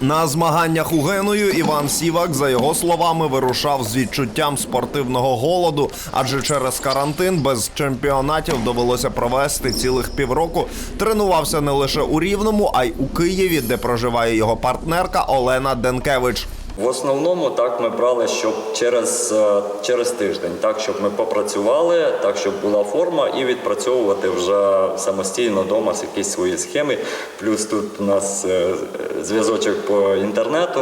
На змаганнях у Геною Іван Сівак, за його словами, вирушав з відчуттям спортивного голоду, адже через карантин без чемпіонатів довелося провести цілих півроку. Тренувався не лише у Рівному, а й у Києві, де проживає його партнерка Олена Денкевич. В основному так ми брали, щоб через, е, через тиждень, так щоб ми попрацювали, так щоб була форма, і відпрацьовувати вже самостійно вдома з якісь свої схеми. Плюс тут у нас е, зв'язочок по інтернету,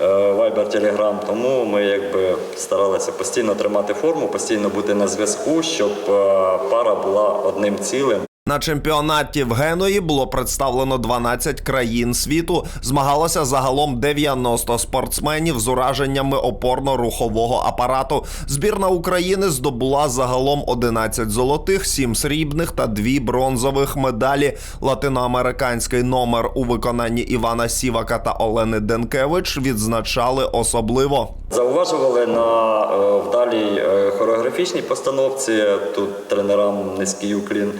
Viber, Telegram, тому ми якби старалися постійно тримати форму, постійно бути на зв'язку, щоб е, пара була одним цілим. На чемпіонаті в Геної було представлено 12 країн світу. Змагалося загалом 90 спортсменів з ураженнями опорно-рухового апарату. Збірна України здобула загалом 11 золотих, 7 срібних та 2 бронзових медалі. Латиноамериканський номер у виконанні Івана Сівака та Олени Денкевич відзначали особливо. Зауважували на е, вдалій е, хореографічній постановці. Тут тренерам низький уклін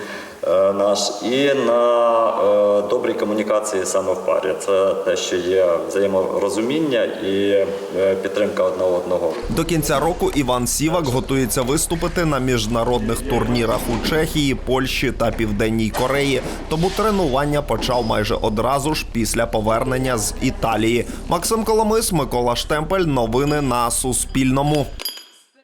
наш, і на е, добрій комунікації саме в парі. Це те, що є взаєморозуміння і е, підтримка одне одного. До кінця року Іван Сівак готується виступити на міжнародних турнірах у Чехії, Польщі та Південній Кореї. Тому тренування почав майже одразу ж після повернення з Італії. Максим Коломис, Микола Штемпель. Новини на Суспільному.